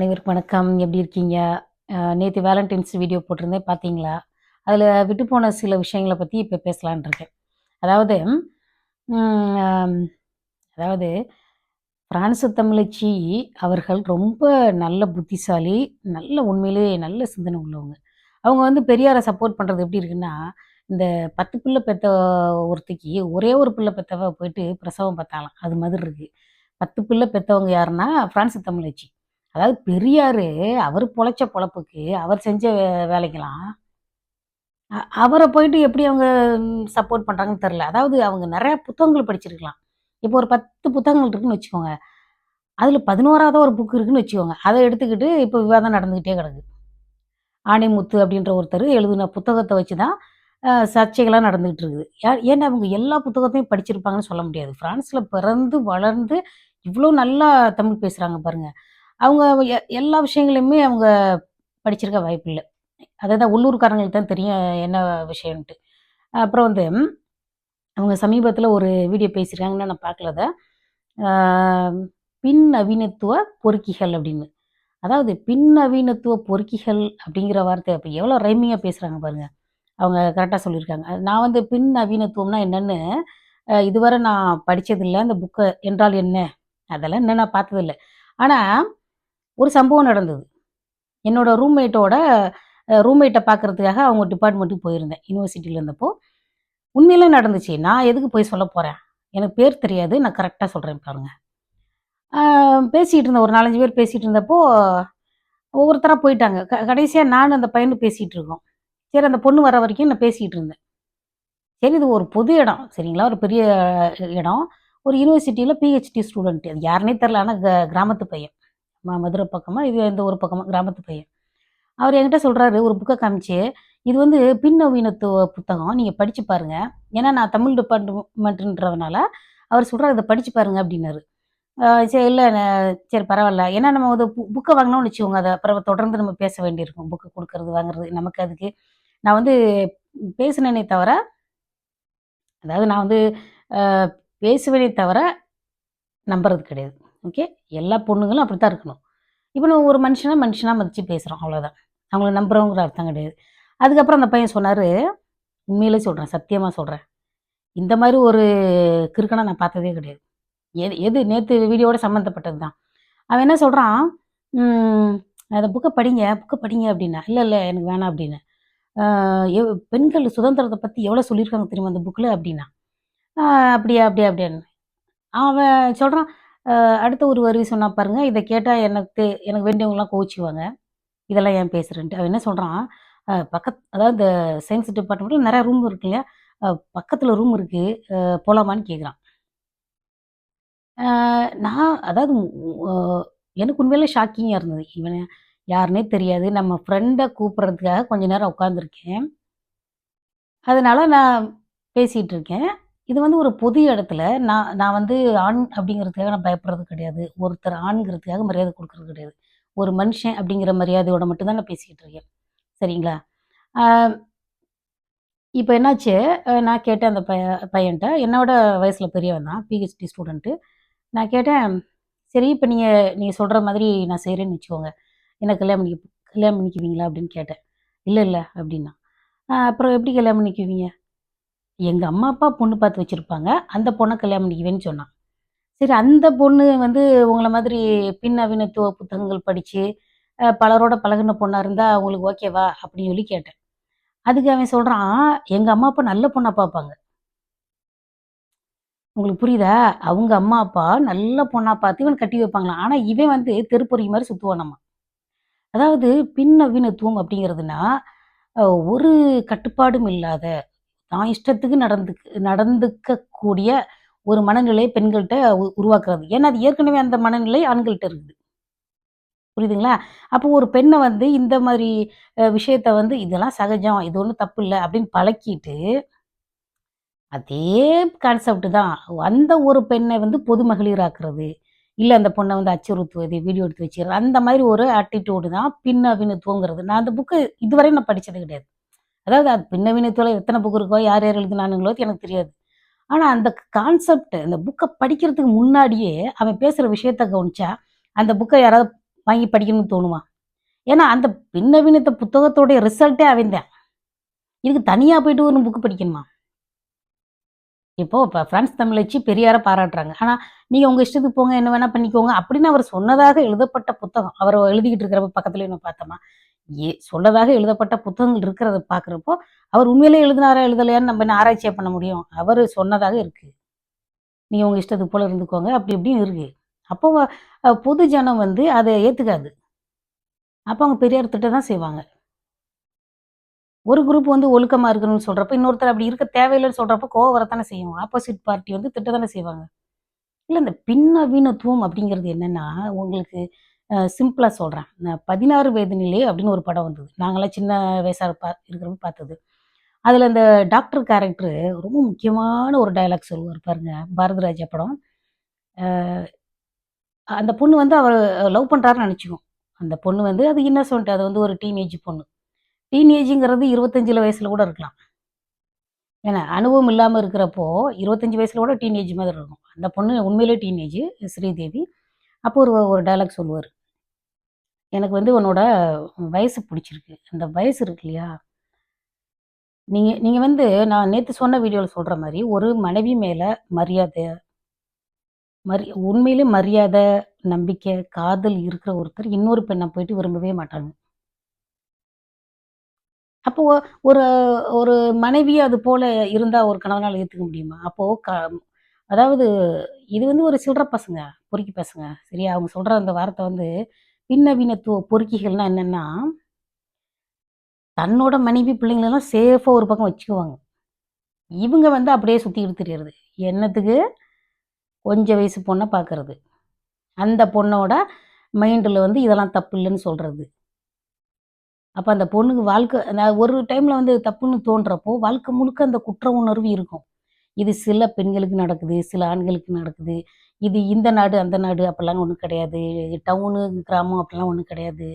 அனைவருக்கும் வணக்கம். எப்படி இருக்கீங்க? நேற்று வேலண்டைன்ஸ் வீடியோ போட்டிருந்தேன் பார்த்தீங்களா அதில் விட்டு போன சில விஷயங்களை பற்றி இப்போ பேசலான் இருக்கேன். அதாவது அதாவது பிரான்சு தமிழச்சி அவர்கள் ரொம்ப நல்ல புத்திசாலி நல்ல உண்மையிலே நல்ல சிந்தனை உள்ளவங்க. அவங்க வந்து பெரியாரை சப்போர்ட் பண்ணுறது எப்படி இருக்குன்னா இந்த பத்து பிள்ளை பெத்த ஒருத்திக்கு ஒரே ஒரு பிள்ளை பெத்தவ போயிட்டு பிரசவம் பார்த்தாலாம். அது மாதிரி இருக்குது பத்து பிள்ளை பெற்றவங்க யாருன்னா பிரான்சு தமிழச்சி. அதாவது பெரியார் அவர் பொழைச்ச பொழப்புக்கு அவர் செஞ்ச வே- வேலைக்கெல்லாம் அவரை போயிட்டு எப்படி அவங்க சப்போர்ட் பண்ணுறாங்கன்னு தெரில அதாவது அவங்க நிறையா புத்தகங்கள் படிச்சிருக்கலாம். இப்போ ஒரு பத்து புத்தகங்கள் இருக்குன்னு வச்சுக்கோங்க. அதில் பதினோராவது ஒரு புக் இருக்குன்னு வச்சுக்கோங்க. அதை எடுத்துக்கிட்டு இப்போ விவாதம் நடந்துக்கிட்டே கிடக்கு. ஆணைமுத்து அப்படின்ற ஒருத்தர் எழுதின புத்தகத்தை வச்சு தான் சர்ச்சைகளாக நடந்துகிட்டு இருக்குது. ஏன்னா அவங்க எல்லா புத்தகத்தையும் படிச்சிருப்பாங்கன்னு சொல்ல முடியாது. பிரான்ஸில் பிறந்து வளர்ந்து இவ்வளோ நல்லா தமிழ் பேசுகிறாங்க பாருங்கள் அவங்க எ- எல்லா விஷயங்களையுமே அவங்க படிச்சிருக்க வாய்ப்பு இல்லை அதாவது உள்ளூர்காரங்களுக்கு தான் தெரியும் என்ன விஷயம்ன்ட்டு. அப்புறம் வந்து அவங்க சமீபத்தில் ஒரு வீடியோ பேசியிருக்காங்கன்னு நான் பார்க்கல பின் நவீனத்துவ பொறுக்கிகள் அப்படின்னு. அதாவது பின் நவீனத்துவ பொறுக்கிகள் அப்படிங்கிற வார்த்தை அப்போ எவ்வளோ ரைமிங்காக பேசுகிறாங்க பாருங்கள் அவங்க கரெக்டாக சொல்லியிருக்காங்க. நான் வந்து பின் நவீனத்துவம்னா என்னென்னு இதுவரை நான் படித்ததில்லை அந்த புக்கை என்றால் என்ன? அதெல்லாம் என்ன நான் பார்த்ததில்லை. ஆனால் ஒரு சம்பவம் நடந்தது. என்னோட ரூம்மேட்டோட ரூம்மேட்டை பார்க்கறதுக்காக அவங்க டிபார்ட்மெண்ட்டுக்கு போயிருந்தேன். யூனிவர்சிட்டியில் இருந்தப்போ உண்மையிலே நடந்துச்சு. நான் எதுக்கு போய் சொல்ல போகிறேன் எனக்கு பேர் தெரியாது. நான் கரெக்டாக சொல்கிறேன் பாருங்க. பேசிகிட்டு இருந்தேன். ஒரு நாலஞ்சு பேர் பேசிகிட்டு இருந்தப்போ ஒவ்வொருத்தராக போயிட்டாங்க. க கடைசியாக நானும் அந்த பையனும் பேசிகிட்டு இருக்கோம். சரி அந்த பொண்ணு வர வரைக்கும் நான் பேசிகிட்டு இருந்தேன். சரி இது ஒரு பொது இடம். சரிங்களா? ஒரு பெரிய இடம். ஒரு யூனிவர்சிட்டியில் பிஹெச்டி ஸ்டூடெண்ட் அது யாருனே தெரில ஆனால் க கிராமத்து பையன். மதுரை பக்கமாக இது இந்த ஒரு பக்கமாக கிராமத்து பையன். அவர் என்கிட்ட சொல்கிறாரு ஒரு புக்கை காமிச்சு. இது வந்து பின்னவீனத்துவ புத்தகம். நீங்கள் படித்து பாருங்கள் ஏன்னா நான் தமிழ் டிபார்ட்மெண்ட்ன்றதுனால அவர் சொல்கிறார் இதை படித்து பாருங்க அப்படின்னாரு. சரி இல்லை சரி பரவாயில்ல. ஏன்னா நம்ம வந்து புக்கை வாங்கினோம்னு வச்சுக்கோங்க அதை அப்புறம் தொடர்ந்து நம்ம பேச வேண்டியிருக்கும். புக்கு கொடுக்கறது வாங்குறது நமக்கு அதுக்கு. நான் வந்து பேசினேனே தவிர அதாவது நான் வந்து பேசுவேனே தவிர நம்புறது கிடையாது. ஓகே எல்லா பொண்ணுங்களும் அப்படி தான் இருக்கணும். இப்போ நம்ம ஒரு மனுஷனாக மனுஷனாக மதித்து பேசுகிறோம் அவ்வளோதான் அவங்கள நம்புகிறோங்கிற அர்த்தம் கிடையாது. அதுக்கப்புறம் அந்த பையன் சொன்னார் உண்மையிலே சொல்கிறேன் சத்தியமாக சொல்கிறேன் இந்த மாதிரி ஒரு கிறுக்கனை நான் பார்த்ததே கிடையாது. எது எது? நேற்று வீடியோட சம்மந்தப்பட்டது தான் அவன் என்ன சொல்கிறான் அதை புக்கை படிங்க புக்கை படிங்க அப்படின்னா. இல்லை இல்லை எனக்கு வேணாம் அப்படின்னு. எவ்- பெண்கள் சுதந்திரத்தை பற்றி எவ்வளோ சொல்லியிருக்காங்க தெரியுமா அந்த புக்கில் அப்படின்னா. அப்படியா அப்படியா அப்படின்னு அவன் சொல்கிறான் அடுத்த ஒரு வரி சொன்னால் பாருங்கள் இதை கேட்டால் எனக்கு எனக்கு வேண்டியவங்களாம் கோவிச்சுவாங்க இதெல்லாம் ஏன் பேசுகிறேன்ட்டு அவன் என்ன சொல்கிறான் பக்கத் அதாவது இந்த சயின்ஸ் டிபார்ட்மெண்ட்டில் நிறையா ரூம் இருக்கு இல்லையா? பக்கத்தில் ரூம் இருக்குது போகலாமான்னு கேட்குறான் நான் அதாவது எனக்கு உண்மையிலே ஷாக்கிங்காக இருந்தது. இவனை யாருனே தெரியாது. நம்ம ஃப்ரெண்டை கூப்பிட்றதுக்காக கொஞ்ச நேரம் உட்காந்துருக்கேன் அதனால் நான் பேசிகிட்டு இருக்கேன். இது வந்து ஒரு பொது இடத்துல நான் நான் வந்து ஆண் அப்படிங்கிறதுக்காக நான் பயப்படுறது கிடையாது. ஒருத்தர் ஆண்கிறதுக்காக மரியாதை கொடுக்கறது கிடையாது. ஒரு மனுஷன் அப்படிங்கிற மரியாதையோட மட்டும்தான் நான் பேசிக்கிட்டு இருக்கேன். சரிங்களா? இப்போ என்னாச்சு? நான் கேட்டேன் அந்த பைய பையன்கிட்ட என்னோட வயசில் பெரியவன் தான் பிஹெச்டி ஸ்டூடெண்ட்டு நான் கேட்டேன் சரி இப்போ நீங்கள் நீங்கள் சொல்கிற மாதிரி நான் செய்கிறேன்னு வச்சுக்கோங்க. என்ன கல்யாணம் பண்ணி கல்யாணம் பண்ணிக்குவீங்களா? அப்படின்னு கேட்டேன். இல்லை இல்லை அப்படின்னா. அப்புறம் எப்படி கல்யாணம் பண்ணிக்குவீங்க? எங்கள் அம்மா அப்பா பொண்ணு பார்த்து வச்சுருப்பாங்க. அந்த பொண்ணை கல்யாணம் பண்ணிக்குவேன்னு சொன்னான். சரி அந்த பொண்ணு வந்து உங்களை மாதிரி பின் நவீனத்துவ புத்தகங்கள் படித்து பலரோட பழகுன பொண்ணாக இருந்தால் உங்களுக்கு ஓகேவா அப்படின்னு சொல்லி கேட்டேன். அதுக்கு அவன் சொல்கிறான் எங்கள் அம்மா அப்பா நல்ல பொண்ணாக பார்ப்பாங்க உங்களுக்கு புரியுதா? அவங்க அம்மா அப்பா நல்ல பொண்ணாக பார்த்து இவன் கட்டி வைப்பாங்களாம். ஆனால் இவன் வந்து தெருப்பொறி மாதிரி சுற்றுவான் நம்ம. அதாவது பின்னவீனத்துவம் அப்படிங்கிறதுனா ஒரு கட்டுப்பாடும் இல்லாத தான் இஷ்டத்துக்கு நடந்துக்கு நடந்துக்கக்கூடிய ஒரு மனநிலையை பெண்கள்கிட்ட உருவாக்குறது. ஏன்னா அது ஏற்கனவே அந்த மனநிலை ஆண்கள்கிட்ட இருக்குது. புரியுதுங்களா? அப்போ ஒரு பெண்ணை வந்து இந்த மாதிரி விஷயத்த வந்து இதெல்லாம் சகஜம் இது ஒன்றும் தப்பு இல்லை அப்படின்னு பழக்கிட்டு அதே கான்செப்ட் தான். அந்த ஒரு பெண்ணை வந்து பொது மகளிராக்குறது இல்லை அந்த பொண்ணை வந்து அச்சுறுத்துவது வீடியோ எடுத்து வச்சுக்கிறது அந்த மாதிரி ஒரு ஆட்டிடியூடு தான் பின்னவீனத்துவங்கிறது நான் அந்த புக்கு இதுவரை நான் படித்தது கிடையாது. அதாவது அது பின்னவீனத்துவம் எத்தனை புக் இருக்கோ யார் யார் எழுதினானுங்களோ எனக்கு தெரியாது. ஆனால் அந்த கான்செப்ட் அந்த புக்கை படிக்கிறதுக்கு முன்னாடியே அவன் பேசுகிற விஷயத்த கவனிச்சா அந்த புக்கை யாராவது வாங்கி படிக்கணும்னு தோணுமா? ஏன்னா அந்த பின்னவீனத்த புத்தகத்தோடைய ரிசல்ட்டே அவன் தான். இதுக்கு தனியாக போயிட்டு ஒரு புக்கு படிக்கணுமா? இப்போ இப்போ ஃப்ரான்ஸ் தமிழ் வச்சு பெரியாரை பாராட்டுறாங்க. ஆனால் நீங்கள் உங்கள் இஷ்டத்துக்கு போங்க என்ன வேணால் பண்ணிக்கோங்க அப்படின்னு அவர் சொன்னதாக எழுதப்பட்ட புத்தகம். அவர் எழுதிக்கிட்டு இருக்கிறப்ப பக்கத்துல என்ன பார்த்தோமா ஏ சொல்லதாக எழுதப்பட்ட புத்தகங்கள் இருக்கிறத பார்க்குறப்போ அவர் உண்மையிலே எழுதினாரா எழுதலையான்னு நம்ம என்ன ஆராய்ச்சியாக பண்ண முடியும்? அவர் சொன்னதாக இருக்குது நீங்கள் உங்கள் இஷ்டத்துக்கு போல இருந்துக்கோங்க. அப்படி இப்படின்னு இருக்கு. அப்போ பொது ஜனம் வந்து அதை ஏற்றுக்காது அப்போ அவங்க பெரியார் திட்ட தான் செய்வாங்க. ஒரு குரூப் வந்து ஒழுக்கமா இருக்கணும்னு சொல்கிறப்ப இன்னொருத்தர் அப்படி இருக்க தேவையில்லைன்னு சொல்றப்ப கோவம் வரத்தானே செய்யும். ஆப்போசிட் பார்ட்டி வந்து திட்ட தானே செய்வாங்க. இல்லை இந்த பின்னவீனத்துவம் அப்படிங்கிறது என்னன்னா உங்களுக்கு சிம்பிளாக சொல்கிறேன் நான் பதினாறு வயது அப்படின்னு ஒரு படம் வந்தது. நாங்களாம் சின்ன வயசாக பா இருக்கிறப்ப பார்த்தது. அதில் அந்த டாக்டர் கேரக்டரு ரொம்ப முக்கியமான ஒரு டைலாக் சொல்லுவார் பாருங்க பாரதிராஜா படம். அந்த பொண்ணு வந்து அவர் லவ் பண்ணுறாருன்னு நினச்சிக்கும் அந்த பொண்ணு வந்து அது இன்னசென்ட் அது வந்து ஒரு டீனேஜ் பொண்ணு. டீனேஜுங்கிறது இருபத்தஞ்சில் வயசில் கூட இருக்கலாம். ஏன்னா அனுபவம் இல்லாமல் இருக்கிறப்போ இருபத்தஞ்சி வயசில் கூட டீனேஜ் மாதிரி இருக்கும். அந்த பொண்ணு உண்மையிலே டீனேஜ் ஸ்ரீதேவி. அப்போ ஒரு ஒரு டைலாக் சொல்லுவார். எனக்கு வந்து உன்னோட வயசு பிடிச்சிருக்கு. அந்த வயசு இருக்கு இல்லையா? நீங்கள் நீங்கள் வந்து நான் நேற்று சொன்ன வீடியோவில் சொல்கிற மாதிரி ஒரு மனைவி மேலே மரியாதை மரி உண்மையிலே மரியாதை நம்பிக்கை காதல் இருக்கிற ஒருத்தர் இன்னொரு பெண்ணை போயிட்டு விரும்பவே மாட்டாங்க. அப்போ ஒரு ஒரு மனைவி அது போல இருந்தா ஒரு கணவனால் ஏற்றுக்க முடியுமா? அப்போ க அதாவது இது வந்து ஒரு சில்லற பசங்க பொறுக்கி பசங்க சரியா? அவங்க சொல்ற அந்த வார்த்தை வந்து பின்னவீனத்துவ பொறுக்கிகள்னா என்னென்னா தன்னோட மனைவி பிள்ளைங்களெல்லாம் சேஃபாக ஒரு பக்கம் வச்சுக்குவாங்க. இவங்க வந்து அப்படியே சுத்திக்கிட்டு தெரியறது என்னத்துக்கு? கொஞ்சம் வயசு பொண்ணை பார்க்கறது அந்த பொண்ணோட மைண்டில் வந்து இதெல்லாம் தப்பு இல்லைன்னு சொல்கிறது அப்போ அந்த பொண்ணுக்கு வாழ்க்கை நான் ஒரு டைமில் வந்து தப்புன்னு தோன்றப்போ வாழ்க்கை முழுக்க அந்த குற்ற உணர்வு இருக்கும். இது சில பெண்களுக்கு நடக்குது சில ஆண்களுக்கு நடக்குது. இது இந்த நாடு அந்த நாடு அப்படிலாம் ஒன்றும் கிடையாது. டவுனு கிராமம் அப்படிலாம் ஒன்றும் கிடையாது.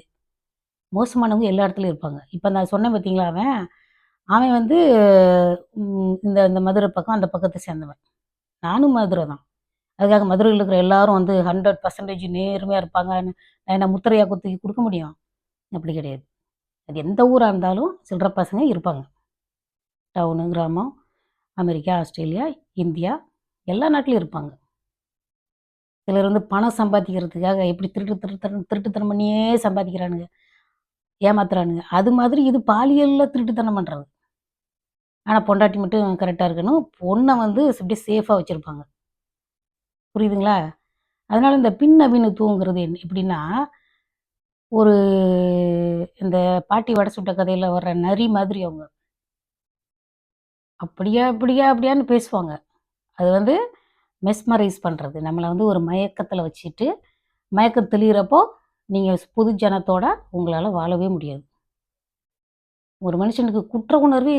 மோசமானவங்க எல்லா இடத்துலையும் இருப்பாங்க. இப்போ நான் சொன்னேன் பார்த்தீங்களா அவன் அவன் வந்து இந்த இந்த மதுரை பக்கம் அந்த பக்கத்தை சேர்ந்தவன். நானும் மதுரை தான். அதுக்காக மதுரையில் இருக்கிற எல்லாரும் வந்து ஹண்ட்ரட் பர்சன்டேஜ் நேர்மையாக இருப்பாங்கன்னு நான் என்ன முத்திரையா குத்துக்கி கொடுக்க முடியும்? அப்படி கிடையாது. அது எந்த ஊராக இருந்தாலும் சில்லற பசங்க இருப்பாங்க. டவுனு கிராமம் அமெரிக்கா ஆஸ்திரேலியா இந்தியா எல்லா நாட்டிலையும் இருப்பாங்க. சிலர் வந்து பணம் சம்பாதிக்கிறதுக்காக எப்படி திருட்டு திருட்டு திருட்டுத்தனம் பண்ணியே சம்பாதிக்கிறானுங்க. ஏமாத்துறானுங்க. அது மாதிரி இது பாலியலில் திருட்டுத்தனம் பண்ணுறது ஆனால் பொண்டாட்டி மட்டும் கரெக்டாக இருக்கணும். பொண்ணை வந்து அப்படியே சேஃபாக வச்சுருப்பாங்க. புரியுதுங்களா? அதனால் இந்த பின் அபிநத்துவங்கிறது என்ன எப்படின்னா ஒரு இந்த பாட்டி வடை சுட்ட கதையில் வர்ற நரி மாதிரி அவங்க. அப்படியா அப்படியா அப்படியான்னு பேசுவாங்க. அது வந்து மெஸ்மரைஸ் பண்ணுறது நம்மளை வந்து ஒரு மயக்கத்தில் வச்சுட்டு மயக்கம் தெளிகிறப்போ நீங்கள் புது ஜனத்தோட உங்களால் வாழவே முடியாது. ஒரு மனுஷனுக்கு குற்ற உணர்வே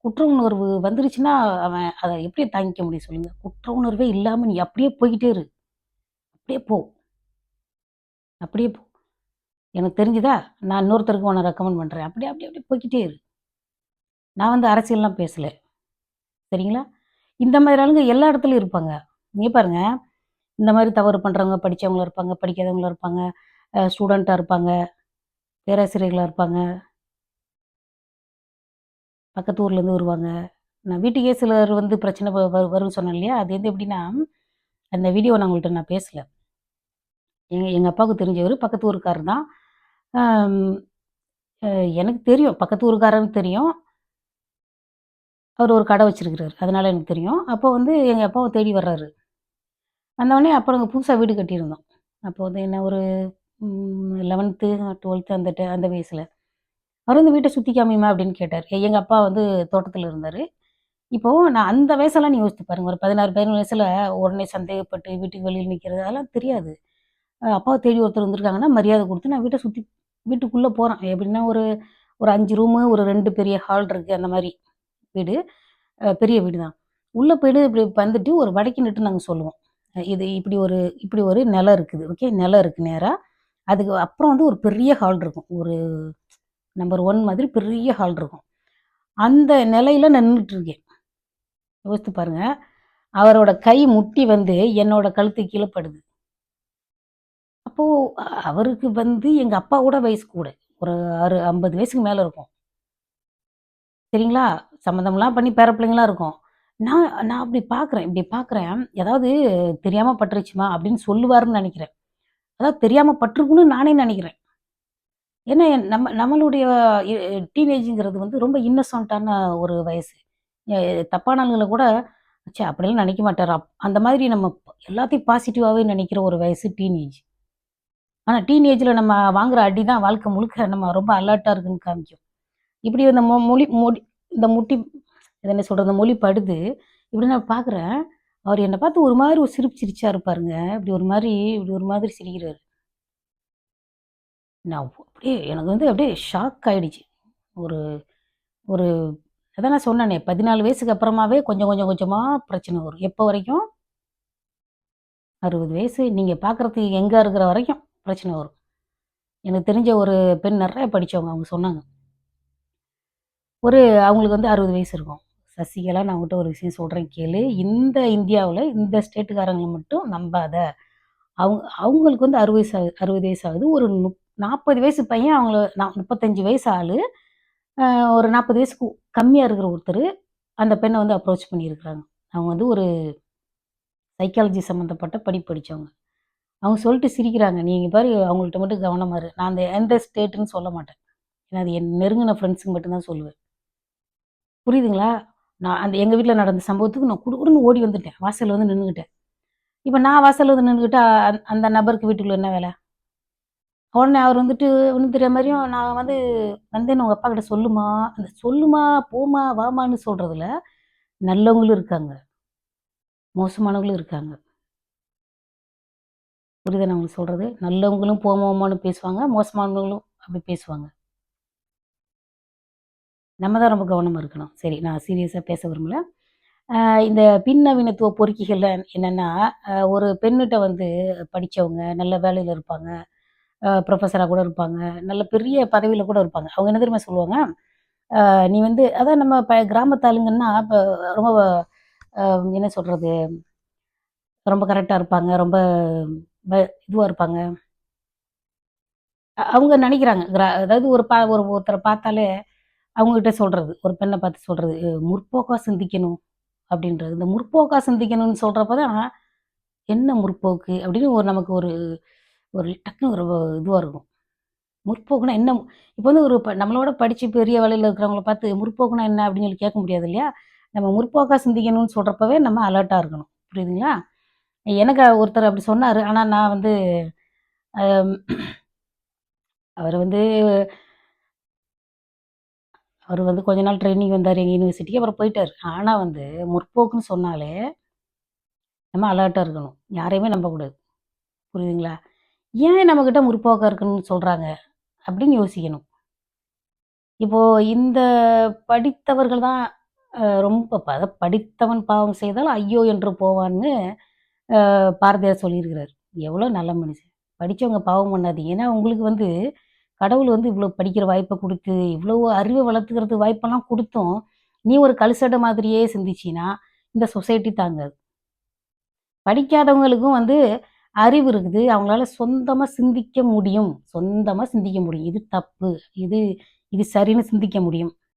குற்ற உணர்வு வந்துருச்சுன்னா அவன் அதை எப்படி தாங்கிக்க முடியும் சொல்லுங்கள் குற்ற உணர்வே இல்லாமல் நீ அப்படியே போய்கிட்டே இரு. அப்படியே போ. அப்படியே போ. எனக்கு தெரிஞ்சுதா? நான் இன்னொருத்தருக்கு உன்னை ரெக்கமெண்ட் பண்ணுறேன் அப்படியே அப்படியே அப்படியே போய்கிட்டே இரு. நான் வந்து அரசியல்லாம் பேசலை. சரிங்களா? இந்த மாதிரி ஆளுங்க எல்லா இடத்துலையும் இருப்பாங்க. நீ பாருங்க. இந்த மாதிரி தவறு பண்ணுறவங்க படித்தவங்களும் இருப்பாங்க படிக்காதவங்களும் இருப்பாங்க. ஸ்டூடெண்ட்டாக இருப்பாங்க. பேராசிரியர்களாக இருப்பாங்க. பக்கத்து ஊர்லேருந்து வருவாங்க. நான் வீட்டுக்கே சிலர் வந்து பிரச்சனை வரும்னு சொன்னேன் இல்லையா? அது வந்து எப்படின்னா அந்த வீடியோ நான் உங்கள்கிட்ட நான் பேசலை. எங்கள் எங்கள் அப்பாவுக்கு தெரிஞ்சவர் பக்கத்து ஊருக்காரர் தான். எனக்கு தெரியும். பக்கத்து ஊருக்காரன்னு தெரியும். அவர் ஒரு கடை வச்சிருக்கிறாரு. அதனால எனக்கு தெரியும். அப்போ வந்து எங்கள் அப்பாவை தேடி வர்றாரு. வந்தோடனே அப்புறம் புதுசாக வீடு கட்டியிருந்தோம். அப்போ வந்து என்ன ஒரு லெவன்த்து டுவெல்த்து அந்த அந்த வயசில். அவர் வந்து வீட்டை சுற்றி காமியுமா அப்படின்னு கேட்டார். எங்கள் அப்பா வந்து தோட்டத்தில் இருந்தார். இப்போது நான் அந்த வயசெல்லாம் நீ யோசித்து பாருங்க. ஒரு பதினாறு பதினேழு வயசில் உடனே சந்தேகப்பட்டு வீட்டுக்கு வெளியில் நிற்கிறது அதெல்லாம் தெரியாது. அப்பாவை தேடி ஒருத்தர் வந்திருக்காங்கன்னா மரியாதை கொடுத்து நான் வீட்டை சுற்றி வீட்டுக்குள்ளே போகிறேன் எப்படின்னா ஒரு ஒரு அஞ்சு ரூமு ஒரு ரெண்டு பெரிய ஹால் இருக்குது அந்த மாதிரி வீடு. பெரிய வீடு தான் உள்ளே போயிட்டு இப்படி வந்துட்டு ஒரு வடக்கு நிட்டு நாங்கள் சொல்லுவோம். இது இப்படி ஒரு இப்படி ஒரு நிலம் இருக்குது ஓகே நிலம் இருக்குது நேராக அதுக்கு அப்புறம் வந்து ஒரு பெரிய ஹால் இருக்கும் ஒரு நம்பர் ஒன் மாதிரி பெரிய ஹால் இருக்கும் அந்த நிலையில நின்றுட்டுருக்கேன் யோசித்து பாருங்கள் அவரோட கை முட்டி வந்து என்னோட கழுத்து கீழே படுது அப்போது அவருக்கு வந்து எங்க அப்பாவோட வயசு கூட. ஒரு அறு 50 வயசுக்கு மேலே இருக்கும். சரிங்களா? சம்மந்தம்லாம் பண்ணி பேர பிள்ளைங்களாம் இருக்கும். நான் நான் அப்படி பார்க்குறேன் இப்படி பார்க்குறேன். ஏதாவது தெரியாமல் பட்டுருச்சுமா அப்படின்னு சொல்லுவாருன்னு நினைக்கிறேன் அதாவது தெரியாமல் பட்டிருக்குன்னு நானே நினைக்கிறேன் ஏன்னா நம்ம நம்மளுடைய டீனேஜுங்கிறது வந்து ரொம்ப இன்னசென்ட்டான ஒரு வயசு. தப்பானவங்களை தப்பான ஆளுங்கள கூட ச்சே அப்படிலாம் நினைக்க மாட்டார் அப் அந்த மாதிரி நம்ம எல்லாத்தையும் பாசிட்டிவாகவே நினைக்கிற ஒரு வயசு டீனேஜ். ஆனால் டீனேஜில் நம்ம வாங்குற அடி தான் வாழ்க்கை முழுக்க நம்ம ரொம்ப அலர்ட்டாக இருக்குன்னு காமிக்கும். இப்படி இந்த மொ மொழி மொழி இந்த முட்டி இது என்ன சொல்கிற அந்த மொழி படுது. இப்படி நான் பார்க்குறேன். அவர் என்னை பார்த்து ஒரு மாதிரி ஒரு சிரிப்பு சிரிச்சா இருப்பாருங்க இப்படி ஒரு மாதிரி இப்படி ஒரு மாதிரி சிரிக்கிறாரு. நான் அப்படியே எனக்கு வந்து அப்படியே ஷாக் ஆகிடுச்சு ஒரு ஒரு அதான் நான் சொன்னேனே 14 வயசுக்கு அப்புறமாவே கொஞ்சம் கொஞ்சம் கொஞ்சமாக பிரச்சனை வரும். எப்போ வரைக்கும்? 60 வயசு நீங்கள் பார்க்குறதுக்கு எங்கே இருக்கிற வரைக்கும் பிரச்சனை வரும். எனக்கு தெரிஞ்ச ஒரு பெண் நிறைய படிச்சவங்க. அவங்க சொன்னாங்க. ஒரு அவங்களுக்கு வந்து 60 வயசு இருக்கும். சசிகலா நான் உங்கள்கிட்ட ஒரு விஷயம் சொல்கிறேன் கேளு. இந்த இந்தியாவில் இந்த ஸ்டேட்டுக்காரங்களை மட்டும் நம்பாத. அவங்க அவங்களுக்கு வந்து 60 வயசு ஆகுது 60 வயசு ஆகுது. ஒரு நுப் 40 வயசு பையன் அவங்கள நான் 35 வயசு ஆள் ஒரு 40 வயசுக்கு கம்மியாக இருக்கிற ஒருத்தர் அந்த பெண்ணை வந்து அப்ரோச் பண்ணியிருக்கிறாங்க. அவங்க வந்து ஒரு சைக்காலஜி சம்மந்தப்பட்ட படிப்பு படித்தவங்க அவங்க சொல்லிட்டு சிரிக்கிறாங்க. நீங்கள் பாரு அவங்கள்ட்ட மட்டும் கவனமாக இரு." நான் அந்த எந்த ஸ்டேட்டுன்னு சொல்ல மாட்டேன். ஏன்னா அது என் நெருங்கின ஃப்ரெண்ட்ஸுக்கு மட்டும் தான் சொல்லுவேன். புரியுதுங்களா? நான் அந்த எங்கள் வீட்டில் நடந்த சம்பவத்துக்கு நான் குடுகுடுன்னு ஓடி வந்துட்டேன். வாசல்ல வந்து நின்றுக்கிட்டேன் இப்போ நான் வாசலில் வந்து நின்றுக்கிட்டா அந் அந்த நபருக்கு வீட்டுக்குள்ளே என்ன வேலை உடனே அவர் வந்துட்டு ஒண்ணும் தெரிய மாதிரியும் நான் வந்து வந்தேன்னு உங்க அப்பாகிட்ட சொல்லுமா, அந்த சொல்லுமா, போம்மா, வாம்மான்னு சொல்கிறதுல நல்லவங்களும் இருக்காங்க. மோசமானவங்களும் இருக்காங்க. புரியுது நான் உங்களுக்கு சொல்கிறது நல்லவங்களும் போமோமான்னு பேசுவாங்க. மோசமானவங்களும் அப்படி பேசுவாங்க. நம்ம தான் ரொம்ப கவனமாக இருக்கணும். சரி நான் சீரியஸாக பேச விரும்பல. இந்த பின்னவீனத்துவ பொறுக்கிகளில் என்னென்னா ஒரு பெண்ணிட்ட வந்து படிச்சவங்க, நல்ல வேலையில் இருப்பாங்க. ப்ரொஃபஸராக கூட இருப்பாங்க. நல்ல பெரிய பதவியில் கூட இருப்பாங்க. அவங்க என்ன தெரியுமா சொல்லுவாங்க? நீ வந்து அதான் நம்ம ப கிராமத்தாளுங்கன்னா இப்போ ரொம்ப என்ன சொல்கிறது ரொம்ப கரெக்டாக இருப்பாங்க. ரொம்ப ப இதுவாக இருப்பாங்க. அவங்க நினைக்கிறாங்க கிரா அதாவது ஒரு பா ஒரு ஒருத்தரை பார்த்தாலே அவங்ககிட்ட சொல்கிறது ஒரு பெண்ணை பார்த்து சொல்கிறது முற்போக்காக சிந்திக்கணும்." அப்படின்றது. இந்த முற்போக்காக சிந்திக்கணும்னு சொல்கிறப்ப தான், என்ன முற்போக்கு? அப்படின்னு ஒரு நமக்கு ஒரு ஒரு டக்குனு ஒரு இதுவாக இருக்கும். முற்போக்குன்னா என்ன? இப்போ வந்து ஒரு ப நம்மளோட படித்து பெரிய வேலையில் இருக்கிறவங்கள பார்த்து முற்போக்குன்னா என்ன? அப்படின்னு சொல்லி கேட்க முடியாது இல்லையா? நம்ம முற்போக்காக சிந்திக்கணும்னு சொல்கிறப்பவே நம்ம அலர்ட்டாக இருக்கணும். புரியுதுங்களா? எனக்கு ஒருத்தர் அப்படி சொன்னார் ஆனால் நான் வந்து அவர் வந்து அவர் வந்து கொஞ்ச நாள் ட்ரைனிங் வந்தார் எங்கள் யூனிவர்சிட்டிக்கு. அப்புறம் போயிட்டார் ஆனால் வந்து முற்போக்குன்னு சொன்னாலே நம்ம அலர்ட்டாக இருக்கணும். யாரையுமே நம்பக்கூடாது. புரியுதுங்களா? ஏன் நம்மக்கிட்ட முற்போக்காக இருக்கணும்னு சொல்கிறாங்க அப்படின்னு யோசிக்கணும். இப்போது இந்த படித்தவர்கள் தான் ரொம்ப ப படித்தவன் பாவம் செய்தால் ஐயோ! என்று போவான்னு பாரதியார் சொல்லியிருக்கிறார் எவ்வளோ நல்ல மனுஷன். படித்தவங்க பாவம் பண்ணாதீங்க. ஏன்னா உங்களுக்கு வந்து கடவுள் வந்து இவ்வளோ படிக்கிற வாய்ப்பை கொடுத்து இவ்வளோ அறிவை வளர்த்துக்கிறது வாய்ப்பெல்லாம் கொடுத்தும் நீ ஒரு கழுசடை மாதிரியே சிந்திச்சின்னா இந்த சொசைட்டி தாங்காது. படிக்காதவங்களுக்கும் வந்து அறிவு இருக்குது. அவங்களால சொந்தமாக சிந்திக்க முடியும். சொந்தமாக சிந்திக்க முடியும். இது தப்பு. இது இது சரின்னு சிந்திக்க முடியும்.